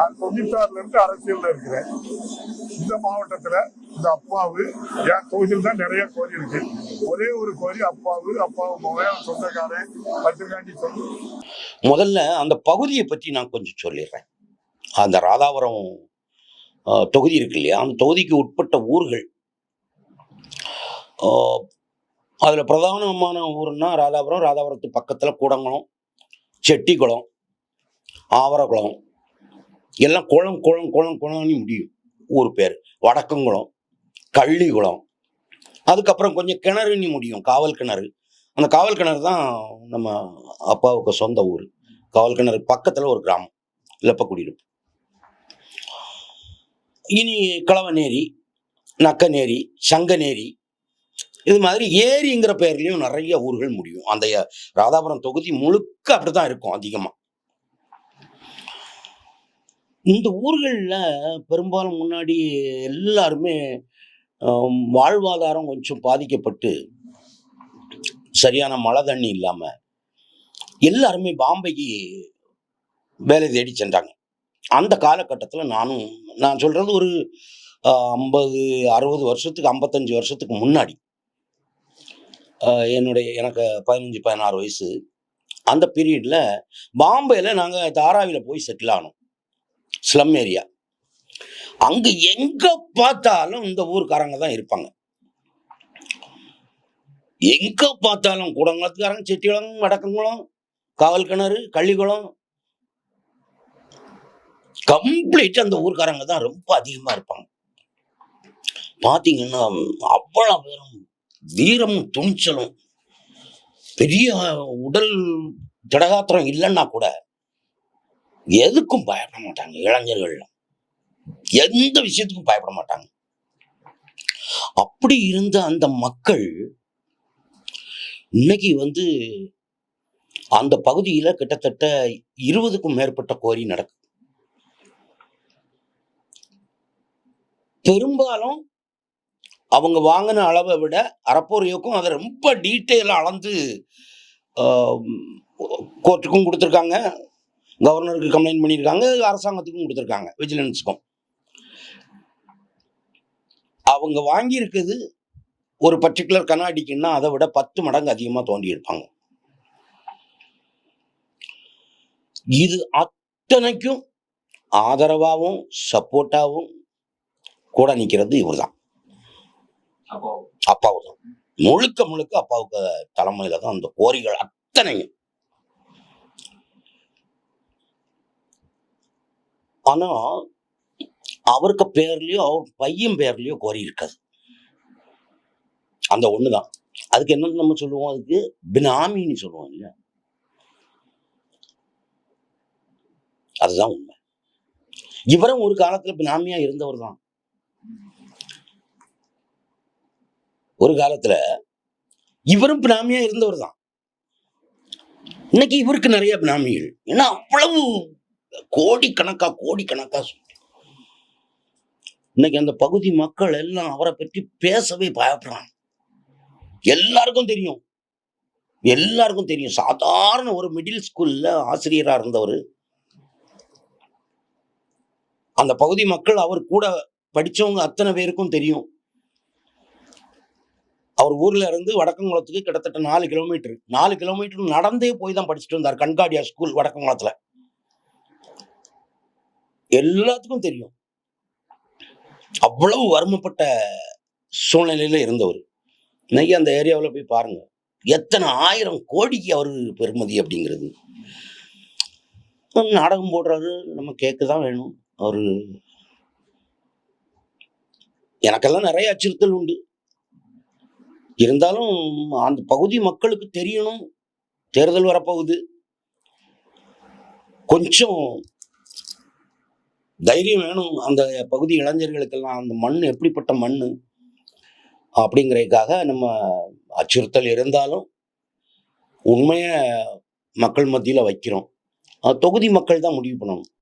நான் தொண்ணூத்தாறுல இருந்து அரசியல்ல இருக்கிறேன். இந்த மாவட்டத்துல இந்த அப்பாவு என் தொகுதியில் தான் நிறைய கோரி இருக்கு. ஒரே ஒரு கோரி அப்பாவு அப்பாவு மொபைல் சொந்தக்காரன் பத்திரிகாண்டி சொல்லு. முதல்ல அந்த பகுதியை பற்றி நான் கொஞ்சம் சொல்லிடுறேன். அந்த ராதாபுரம் தொகுதி இருக்கு இல்லையா? அந்த தொகுதிக்கு உட்பட்ட ஊர்கள். அதில் பிரதானமான ஊர்னா ராதாபுரம் ராதாபுரத்து பக்கத்தில் கூடங்குளம் செட்டிக்குளம் ஆவரகுளம் எல்லாம் குளம் குளம் குளம் குளம்னு முடியும். ஊர் பேர். வடக்கங்குளம் கள்ளிக்குளம் அதுக்கப்புறம் கொஞ்சம் கிணறுன்னு முடியும். காவல் கிணறு. அந்த காவல் கிணறு தான் நம்ம அப்பாவுக்கு சொந்த ஊர். காவல் கிணறு பக்கத்தில் ஒரு கிராமம். லெப்பக்குடியிருப்பு இனி கிழவநேரி நக்கநேரி சங்கநேரி இது மாதிரி ஏரிங்கிற பேர்லயும் நிறைய ஊர்கள் முடியும். அந்த ராதாபுரம் தொகுதி முழுக்க அப்படி தான் இருக்கும் அதிகமாக இந்த ஊர்களில் பெரும்பாலும் முன்னாடி எல்லாருமே வாழ்வாதாரம் கொஞ்சம் பாதிக்கப்பட்டு சரியான மழை தண்ணி இல்லாமல் எல்லாருமே பாம்பைக்கு வேலை தேடி சென்றாங்க. அந்த காலகட்டத்தில் நானும் நான் சொல்கிறது ஒரு ஐம்பது அறுபது வருஷத்துக்கு ஐம்பத்தஞ்சு வருஷத்துக்கு முன்னாடி. என்னுடைய எனக்கு பதினஞ்சு பதினாறு வயசு. அந்த பீரியடில் பாம்பேயில் நாங்கள் தாராவியில் போய் செட்டில் ஆனோம். ஸ்லம் ஏரியா அங்கே எங்கே பார்த்தாலும் இந்த ஊருக்காரங்க தான் இருப்பாங்க. எங்கே பார்த்தாலும் கூடங்குளத்துக்காரங்க செட்டிக்குளம் வடக்கங்குளம் காவல் கிணறு கள்ளிக்குளம். கம்ப்ளீட் அந்த ஊருக்காரங்க தான் ரொம்ப அதிகமாக இருப்பாங்க. பார்த்தீங்கன்னா அவ்வளோ பேரும் வீரமும் துணிச்சலும் பெரிய உடல் திடகாத்திரம் இல்லைன்னா கூட எதுக்கும் பயப்பட மாட்டாங்க இளைஞர்கள்லாம். எந்த விஷயத்துக்கும் பயப்பட மாட்டாங்க. அப்படி இருந்த அந்த மக்கள் இன்னைக்கு வந்து அந்த பகுதியில் கிட்டத்தட்ட இருபதுக்கும் மேற்பட்ட கோரி நடக்கு. பெரும்பாலும் அவங்க வாங்கின அளவை விட அறப்போரையோக்கும் அதை ரொம்ப டீட்டெயிலாக அளந்து கோர்ட்டுக்கும் கொடுத்துருக்காங்க. கவர்னருக்கு கம்ப்ளைண்ட் பண்ணியிருக்காங்க அரசாங்கத்துக்கும் கொடுத்துருக்காங்க விஜிலன்ஸுக்கும். அவங்க வாங்கியிருக்குது ஒரு பர்டிகுலர் கண்ணாடிக்குன்னா அதை விட பத்து மடங்கு அதிகமாக தோண்டி இருப்பாங்க இது அத்தனைக்கும் ஆதரவாகவும் சப்போர்ட்டாகவும் கூட நிற்கிறது இவர் தான் அப்போ அப்பாவு தான் முழுக்க முழுக்க அப்பாவுக்கு தலைமையில தான் அந்த கோரிகள் அத்தனையும். ஆனா அவருக்கு பேர்லயோ அவர் பையன் பேர்லயோ கோரி இருக்காது. அந்த ஒண்ணுதான். அதுக்கு என்ன நம்ம சொல்லுவோம்? அதுக்கு பினாமின்னு சொல்லுவோம் இல்லையா? அதுதான் உண்மை. இவரும் ஒரு காலத்துல பினாமியா இருந்தவர் தான். ஒரு காலத்துல இவரும் பினாமியா இருந்தவர் தான். இன்னைக்கு இவருக்கு நிறைய பினாமிகள். ஏன்னா அவ்வளவு கோடிக்கணக்கா கோடிக்கணக்கா கணக்கா இன்னைக்கு அந்த பகுதி மக்கள் எல்லாம் அவரை பற்றி பேசவே பயப்படுறாங்க. எல்லாருக்கும் தெரியும். எல்லாருக்கும் தெரியும். சாதாரண ஒரு மிடில் ஸ்கூல்ல ஆசிரியரா இருந்தவர். அந்த பகுதி மக்கள் அவர் கூட படிச்சவங்க அத்தனை பேருக்கும் தெரியும். அவர் ஊர்ல இருந்து வடக்கங்குளத்துக்கு கிட்டத்தட்ட நாலு கிலோமீட்டர் நாலு கிலோமீட்டர் நடந்தே போய் தான் படிச்சுட்டு வந்தார். கண்காடியா ஸ்கூல் வடக்கங்குளத்துல எல்லாத்துக்கும் தெரியும். அவ்வளவு வறுமைப்பட்ட சூழ்நிலையில இருந்தவர். இன்னைக்கு அந்த ஏரியாவில் போய் பாருங்க. எத்தனை ஆயிரம் கோடிக்கு அவர் பெருமதி அப்படிங்கிறது. நாடகம் போடுறாரு நம்ம கேட்க தான் வேணும். அவர் எனக்கெல்லாம் நிறைய அச்சுறுத்தல் உண்டு. இருந்தாலும் அந்த பகுதி மக்களுக்கு தெரியணும். தேர்தல் வரப்போகுது. கொஞ்சம் தைரியம் வேணும். அந்த பகுதி இளைஞர்களுக்கெல்லாம் அந்த மண் எப்படிப்பட்ட மண்? அப்படிங்கிறதுக்காக நம்ம அச்சுறுத்தல் இருந்தாலும் உண்மையை மக்கள் மத்தியில் வைக்கிறோம். தொகுதி மக்கள் தான் முடிவு பண்ணணும்.